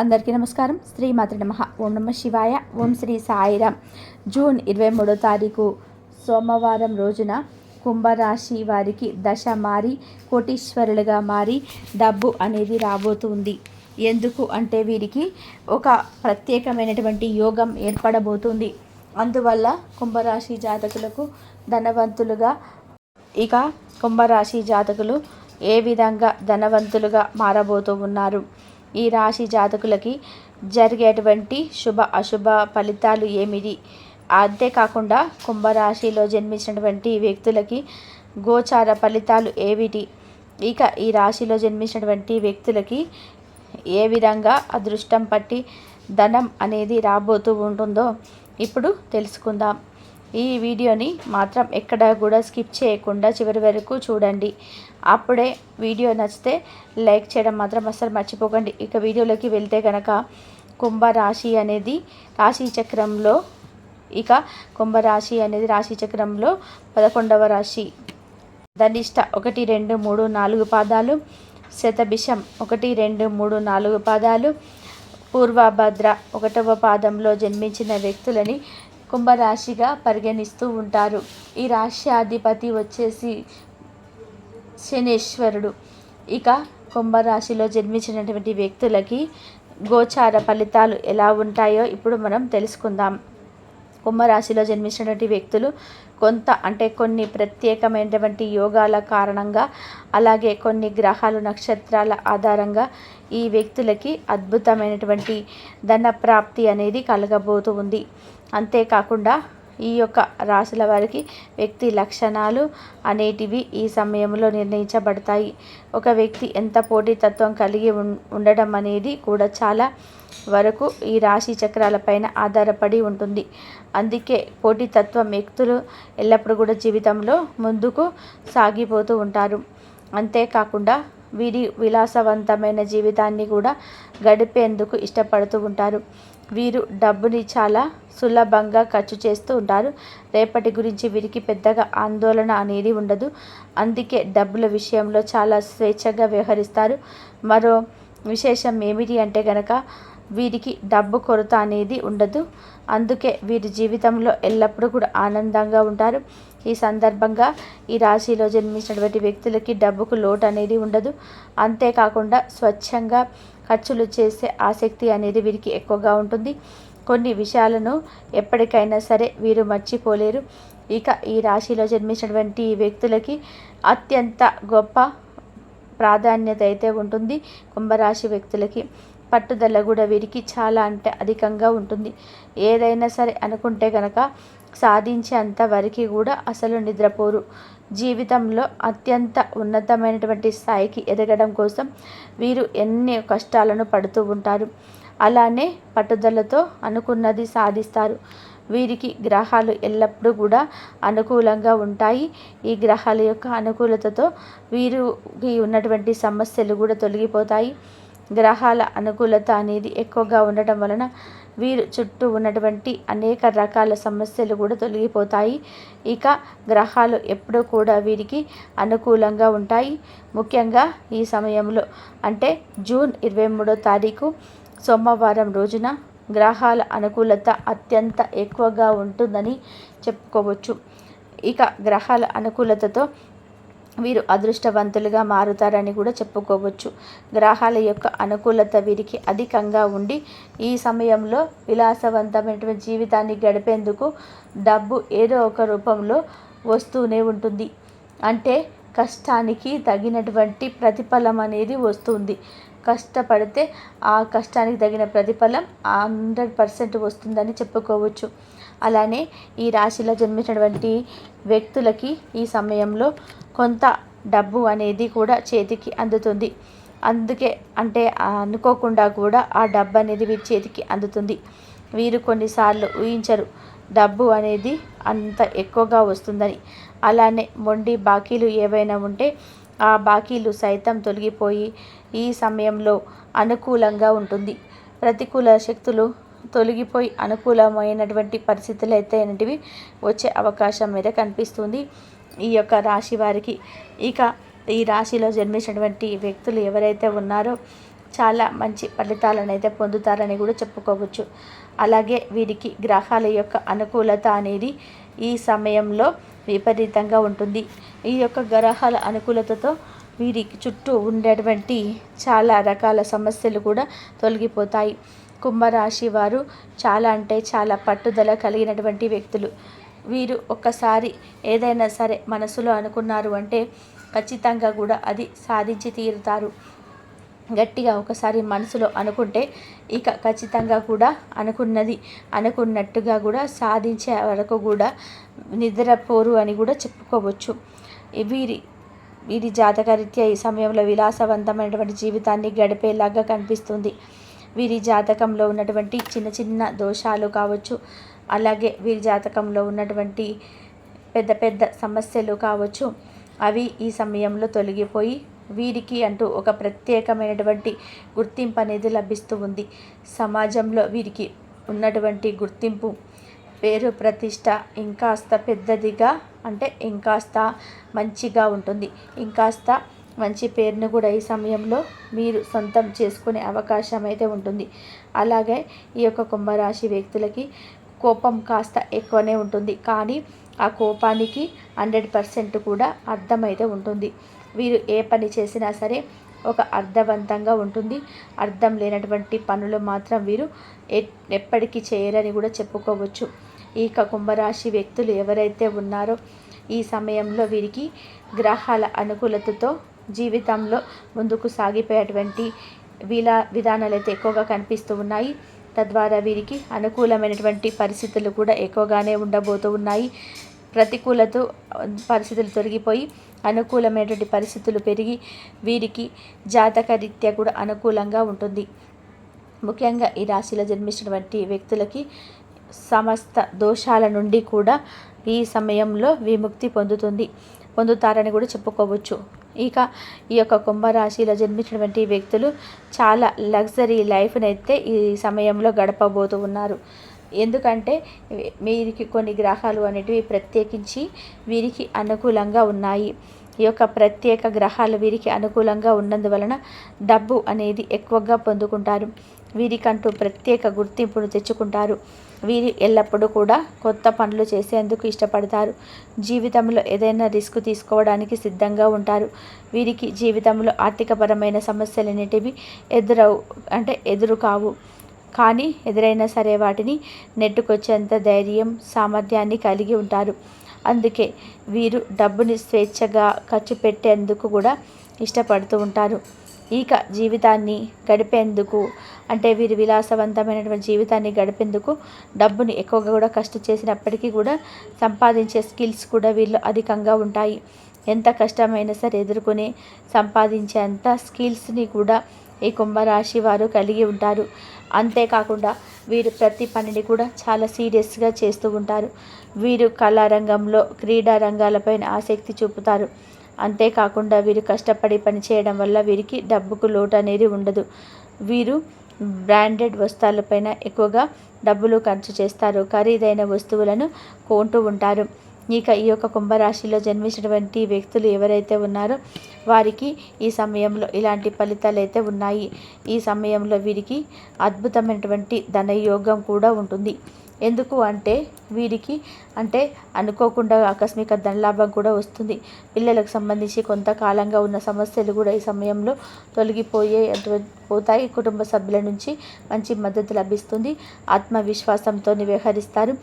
అందరికీ నమస్కారం. శ్రీ మాతృ నమ. ఓం నమ శివాయ. ఓం శ్రీ సాయిరామ్ జూన్ ఇరవై మూడో తారీఖు సోమవారం రోజున కుంభరాశి వారికి దశ మారి కోటీశ్వరులుగా మారి డబ్బు అనేది రాబోతుంది ఎందుకు అంటే వీరికి ఒక ప్రత్యేకమైనటువంటి యోగం ఏర్పడబోతుంది. అందువల్ల కుంభరాశి జాతకులకు ధనవంతులుగా ఇక కుంభరాశి జాతకులు ఏ విధంగా ధనవంతులుగా మారబోతూ ఉన్నారు? ఈ రాశి జాతకులకి జరిగేటువంటి శుభ అశుభ ఫలితాలు ఏమిటి? అంతేకాకుండా కుంభరాశిలో జన్మించినటువంటి వ్యక్తులకి గోచార ఫలితాలు ఏమిటి ఇక ఈ రాశిలో జన్మించినటువంటి వ్యక్తులకి ఏ విధంగా అదృష్టం పట్టి ధనం అనేది రాబోతూ ఉంటుందో ఇప్పుడు తెలుసుకుందాం. ఈ వీడియోని మాత్రం ఎక్కడ కూడా స్కిప్ చేయకుండా చివరి వరకు చూడండి. అప్పుడే వీడియో నచ్చితే లైక్ చేయడం మాత్రం అస్సలు మర్చిపోకండి. ఇక వీడియోలోకి వెళ్తే కనుక కుంభరాశి అనేది రాశి చక్రంలో ఇక కుంభరాశి అనేది రాశి చక్రంలో పదకొండవ రాశి. ధనిష్ట ఒకటి రెండు మూడు నాలుగు పాదాలు. శతభిషం ఒకటి రెండు మూడు నాలుగు పాదాలు. పూర్వభద్ర ఒకటవ పాదంలో జన్మించిన వ్యక్తులని కుంభరాశిగా పరిగణిస్తూ ఉంటారు. ఈ రాశ్యాధిపతి వచ్చేసి శనేశ్వరుడు. ఇక కుంభరాశిలో జన్మించినటువంటి వ్యక్తులకి గోచార ఫలితాలు ఎలా ఉంటాయో ఇప్పుడు మనం తెలుసుకుందాం. కుంభరాశిలో జన్మించినటువంటి వ్యక్తులు కొంత అంటే కొన్ని ప్రత్యేకమైనటువంటి యోగాల కారణంగా అలాగే కొన్ని గ్రహాలు నక్షత్రాల ఆధారంగా ఈ వ్యక్తులకి అద్భుతమైనటువంటి ధన ప్రాప్తి అనేది కలగబోతూ ఉంది. అంతేకాకుండా ఈ యొక్క రాశుల వారికి వ్యక్తి లక్షణాలు అనేటివి ఈ సమయంలో నిర్ణయించబడతాయి. ఒక వ్యక్తి ఎంత పోటీతత్వం కలిగి ఉండడం అనేది కూడా చాలా వరకు ఈ రాశి చక్రాలపైన ఆధారపడి ఉంటుంది. అందుకే పోటీతత్వం వ్యక్తులు ఎల్లప్పుడూ కూడా జీవితంలో ముందుకు సాగిపోతూ ఉంటారు. అంతేకాకుండా వీరి విలాసవంతమైన జీవితాన్ని కూడా గడిపేందుకు ఇష్టపడుతూ ఉంటారు. వీరు డబ్బుని చాలా సులభంగా ఖర్చు చేస్తూ ఉంటారు. రేపటి గురించి వీరికి పెద్దగా ఆందోళన అనేది ఉండదు. అందుకే డబ్బుల విషయంలో చాలా స్వేచ్ఛగా వ్యవహరిస్తారు. మరో విశేషం ఏమిటి అంటే కనుక వీరికి డబ్బు కొరత అనేది ఉండదు. అందుకే వీరి జీవితంలో ఎల్లప్పుడూ కూడా ఆనందంగా ఉంటారు. ఈ సందర్భంగా ఈ రాశిలో జన్మించినటువంటి వ్యక్తులకి డబ్బుకు లోటు అనేది ఉండదు. అంతేకాకుండా స్వచ్ఛంగా ఖర్చులు చేసే ఆసక్తి అనేది వీరికి ఎక్కువగా ఉంటుంది. కొన్ని విషయాలను ఎప్పటికైనా సరే వీరు మర్చిపోలేరు. ఇక ఈ రాశిలో జన్మించినటువంటి వ్యక్తులకి అత్యంత గొప్ప ప్రాధాన్యత అయితే ఉంటుంది కుంభరాశి వ్యక్తులకి. పట్టుదల కూడా వీరికి చాలా అంటే అధికంగా ఉంటుంది. ఏదైనా సరే అనుకుంటే కనుక సాధించేంత వరకు కూడా అసలు నిద్రపోరు. జీవితంలో అత్యంత ఉన్నతమైనటువంటి స్థాయికి ఎదగడం కోసం వీరు ఎన్ని కష్టాలను పడుతూ ఉంటారు. అలానే పట్టుదలతో అనుకున్నది సాధిస్తారు. వీరికి గ్రహాలు ఎల్లప్పుడూ కూడా అనుకూలంగా ఉంటాయి. ఈ గ్రహాల యొక్క అనుకూలతతో వీరికి ఉన్నటువంటి సమస్యలు కూడా తొలగిపోతాయి. గ్రహాల అనుకూలత అనేది ఎక్కువగా ఉండటం వలన వీరు చుట్టూ ఉన్నటువంటి అనేక రకాల సమస్యలు కూడా తొలగిపోతాయి. ఇక గ్రహాలు ఎప్పుడూ కూడా వీరికి అనుకూలంగా ఉంటాయి. ముఖ్యంగా ఈ సమయంలో అంటే జూన్ ఇరవై మూడో తారీఖు సోమవారం రోజున గ్రహాల అనుకూలత అత్యంత ఎక్కువగా ఉంటుందని చెప్పుకోవచ్చు. ఇక గ్రహాల అనుకూలతతో వీరు అదృష్టవంతులుగా మారుతారని కూడా చెప్పుకోవచ్చు. గ్రహాల యొక్క అనుకూలత వీరికి అధికంగా ఉండి ఈ సమయంలో విలాసవంతమైనటువంటి జీవితాన్ని గడిపేందుకు డబ్బు ఏదో ఒక రూపంలో వస్తూనే ఉంటుంది. అంటే కష్టానికి తగినటువంటి ప్రతిఫలం అనేది వస్తుంది. కష్టపడితే ఆ కష్టానికి తగిన ప్రతిఫలం హండ్రెడ్ పర్సెంట్ వస్తుందని చెప్పుకోవచ్చు. అలానే ఈ రాశిలో జన్మించినటువంటి వ్యక్తులకి ఈ సమయంలో కొంత డబ్బు అనేది కూడా చేతికి అందుతుంది. అందుకే అంటే అనుకోకుండా కూడా ఆ డబ్బు అనేది వీరి చేతికి అందుతుంది. వీరు కొన్నిసార్లు ఊహించరు డబ్బు అనేది అంత ఎక్కువగా వస్తుందని. అలానే మొండి బాకీలు ఏవైనా ఉంటే ఆ బాకీలు సైతం తొలగిపోయి ఈ సమయంలో అనుకూలంగా ఉంటుంది. ప్రతికూల శక్తులు తొలగిపోయి అనుకూలమైనటువంటి పరిస్థితులు అయితే వచ్చే అవకాశం మీద కనిపిస్తుంది. ఈ యొక్క రాశి వారికి ఇక ఈ రాశిలో జన్మించినటువంటి వ్యక్తులు ఎవరైతే ఉన్నారో చాలా మంచి ఫలితాలను అయితే పొందుతారని కూడా చెప్పుకోవచ్చు. అలాగే వీరికి గ్రహాల యొక్క అనుకూలత అనేది ఈ సమయంలో విపరీతంగా ఉంటుంది. ఈ యొక్క గ్రహాల అనుకూలతతో వీరికి చుట్టూ ఉండేటువంటి చాలా రకాల సమస్యలు కూడా తొలగిపోతాయి. కుంభరాశి వారు చాలా అంటే చాలా పట్టుదల కలిగినటువంటి వ్యక్తులు. వీరు ఒక్కసారి ఏదైనా సరే మనసులో అనుకున్నారు అంటే ఖచ్చితంగా కూడా అది సాధించి తీరుతారు. గట్టిగా ఒకసారి మనసులో అనుకుంటే ఇక ఖచ్చితంగా కూడా అనుకున్నది అనుకున్నట్టుగా కూడా సాధించే వరకు కూడా నిద్రపోరు అని కూడా చెప్పుకోవచ్చు. వీరి వీరి జాతకరీత్యా ఈ సమయంలో విలాసవంతమైనటువంటి జీవితాన్ని గడిపేలాగా కనిపిస్తుంది. వీరి జాతకంలో ఉన్నటువంటి చిన్న చిన్న దోషాలు కావచ్చు అలాగే వీరి జాతకంలో ఉన్నటువంటి పెద్ద పెద్ద సమస్యలు కావచ్చు అవి ఈ సమయంలో తొలగిపోయి వీరికి అంటూ ఒక ప్రత్యేకమైనటువంటి గుర్తింపు అనేది లభిస్తూ ఉంది. సమాజంలో వీరికి ఉన్నటువంటి గుర్తింపు పేరు ప్రతిష్ట ఇంకాస్త పెద్దదిగా అంటే ఇంకాస్త మంచిగా ఉంటుంది. ఇంకాస్త మంచి పేరును కూడా ఈ సమయంలో మీరు సొంతం చేసుకునే అవకాశం అయితే ఉంటుంది. అలాగే ఈ యొక్క కుంభరాశి వ్యక్తులకి కోపం కాస్త ఎక్కువనే ఉంటుంది. కానీ ఆ కోపానికి హండ్రెడ్ పర్సెంట్ కూడా అర్థమైతే ఉంటుంది. వీరు ఏ పని చేసినా సరే ఒక అర్థవంతంగా ఉంటుంది. అర్థం లేనటువంటి పనులు మాత్రం వీరు ఎప్పటికీ చేయరని కూడా చెప్పుకోవచ్చు. ఈ కుంభరాశి వ్యక్తులు ఎవరైతే ఉన్నారో ఈ సమయంలో వీరికి గ్రహాల అనుకూలతతో జీవితంలో ముందుకు సాగిపోయేటువంటి వీలా విధానాలు అయితే ఎక్కువగా కనిపిస్తూ ఉన్నాయి. తద్వారా వీరికి అనుకూలమైనటువంటి పరిస్థితులు కూడా ఎక్కువగానే ఉండబోతూ ఉన్నాయి. ప్రతికూలతో పరిస్థితులు తొలగిపోయి అనుకూలమైనటువంటి పరిస్థితులు పెరిగి వీరికి జాతక రీత్యా కూడా అనుకూలంగా ఉంటుంది. ముఖ్యంగా ఈ రాశిలో జన్మించినటువంటి వ్యక్తులకి సమస్త దోషాల నుండి కూడా ఈ సమయంలో విముక్తి పొందుతుంది. పొందుతారని కూడా చెప్పుకోవచ్చు. ఇక ఈ యొక్క కుంభరాశిలో జన్మించినటువంటి వ్యక్తులు చాలా లగ్జరీ లైఫ్ని అయితే ఈ సమయంలో గడపబోతూ ఉన్నారు. ఎందుకంటే వీరికి కొన్ని గ్రహాలు అనేటివి ప్రత్యేకించి వీరికి అనుకూలంగా ఉన్నాయి. ఈ యొక్క ప్రత్యేక గ్రహాలు వీరికి అనుకూలంగా ఉన్నందువలన డబ్బు అనేది ఎక్కువగా పొందుకుంటారు. వీరికంటూ ప్రత్యేక గుర్తింపును తెచ్చుకుంటారు. వీరు ఎల్లప్పుడూ కూడా కొత్త పనులు చేసేందుకు ఇష్టపడతారు. జీవితంలో ఏదైనా రిస్క్ తీసుకోవడానికి సిద్ధంగా ఉంటారు. వీరికి జీవితంలో ఆర్థికపరమైన సమస్యలన్నిటివి ఎదురవు అంటే ఎదురు కావు కానీ ఎదురైనా సరే వాటిని నెట్టుకొచ్చేంత ధైర్యం సామర్థ్యాన్ని కలిగి ఉంటారు. అందుకే వీరు డబ్బుని స్వేచ్ఛగా ఖర్చు పెట్టేందుకు కూడా ఇష్టపడుతూ ఉంటారు. ఇక జీవితాన్ని గడిపేందుకు అంటే వీరి విలాసవంతమైనటువంటి జీవితాన్ని గడిపేందుకు డబ్బుని ఎక్కువగా కూడా కష్ట చేసినప్పటికీ కూడా సంపాదించే స్కిల్స్ కూడా వీళ్ళు అధికంగా ఉంటాయి. ఎంత కష్టమైనా సరే ఎదుర్కొని సంపాదించేంత స్కిల్స్ని కూడా ఈ కుంభరాశి వారు కలిగి ఉంటారు. అంతేకాకుండా వీరు ప్రతి పనిని కూడా చాలా సీరియస్గా చేస్తూ ఉంటారు. వీరు కళారంగంలో క్రీడా రంగాలపైన ఆసక్తి చూపుతారు. అంతేకాకుండా వీరు కష్టపడి పనిచేయడం వల్ల వీరికి డబ్బుకు లోటు అనేది ఉండదు. వీరు బ్రాండెడ్ వస్త్రాలపైన ఎక్కువగా డబ్బులు ఖర్చు చేస్తారు. ఖరీదైన వస్తువులను కొంటూ ఉంటారు. ఇక ఈ యొక్క కుంభరాశిలో జన్మించినటువంటి వ్యక్తులు ఎవరైతే ఉన్నారో వారికి ఈ సమయంలో ఇలాంటి ఫలితాలు అయితే ఉన్నాయి. ఈ సమయంలో వీరికి అద్భుతమైనటువంటి ధనయోగం కూడా ఉంటుంది. ఎందుకు అంటే వీరికి అంటే అనుకోకుండా ఆకస్మిక ధనలాభం కూడా వస్తుంది. పిల్లలకు సంబంధించి కొంతకాలంగా ఉన్న సమస్యలు కూడా ఈ సమయంలో తొలగిపోయే పోతాయి కుటుంబ సభ్యుల నుంచి మంచి మద్దతు లభిస్తుంది. ఆత్మవిశ్వాసంతో వ్యవహరిస్తారు.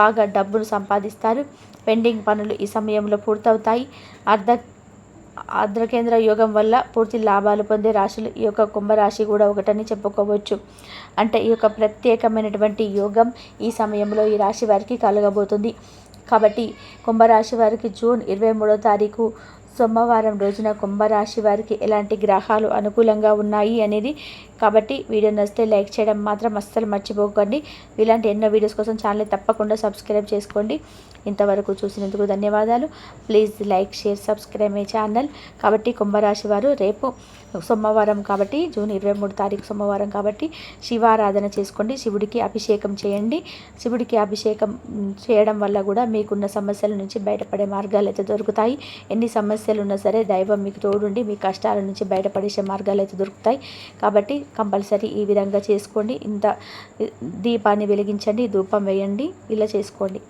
బాగా డబ్బును సంపాదిస్తారు. పెండింగ్ పనులు ఈ సమయంలో పూర్తవుతాయి. అర్ధ ఆంధ్రకేంద్ర యోగం వల్ల పూర్తి లాభాలు పొందే రాశులు ఈ యొక్క కుంభరాశి కూడా ఒకటని చెప్పుకోవచ్చు. అంటే ఈ యొక్క ప్రత్యేకమైనటువంటి యోగం ఈ సమయంలో ఈ రాశి వారికి కలగబోతుంది. కాబట్టి కుంభరాశి వారికి జూన్ ఇరవై మూడో తారీఖు సోమవారం రోజున కుంభరాశి వారికి ఎలాంటి గ్రహాలు అనుకూలంగా ఉన్నాయి అనేది కాబట్టి వీడియో నచ్చితే లైక్ చేయడం మాత్రం అస్సలు మర్చిపోకండి. ఇలాంటి ఎన్నో వీడియోస్ కోసం ఛానల్ తప్పకుండా సబ్స్క్రైబ్ చేసుకోండి. ఇంతవరకు చూసినందుకు ధన్యవాదాలు. Please like share subscribe my channel. కాబట్టి కుంభరాశి వారు రేపు సోమవారం కాబట్టి జూన్ ఇరవై మూడు తారీఖు సోమవారం కాబట్టి శివారాధన చేసుకోండి. శివుడికి అభిషేకం చేయండి. శివుడికి అభిషేకం చేయడం వల్ల కూడా మీకున్న సమస్యల నుంచి బయటపడే మార్గాలు అయితే దొరుకుతాయి. ఎన్ని సమస్యలు ఉన్నా సరే దైవం మీకు తోడుండి మీ కష్టాల నుంచి బయటపడేసే మార్గాలు అయితే దొరుకుతాయి. కాబట్టి కంపల్సరీ ఈ విధంగా చేసుకోండి. ఇంత దీపాన్ని వెలిగించండి ధూపం వేయండి ఇలా చేసుకోండి.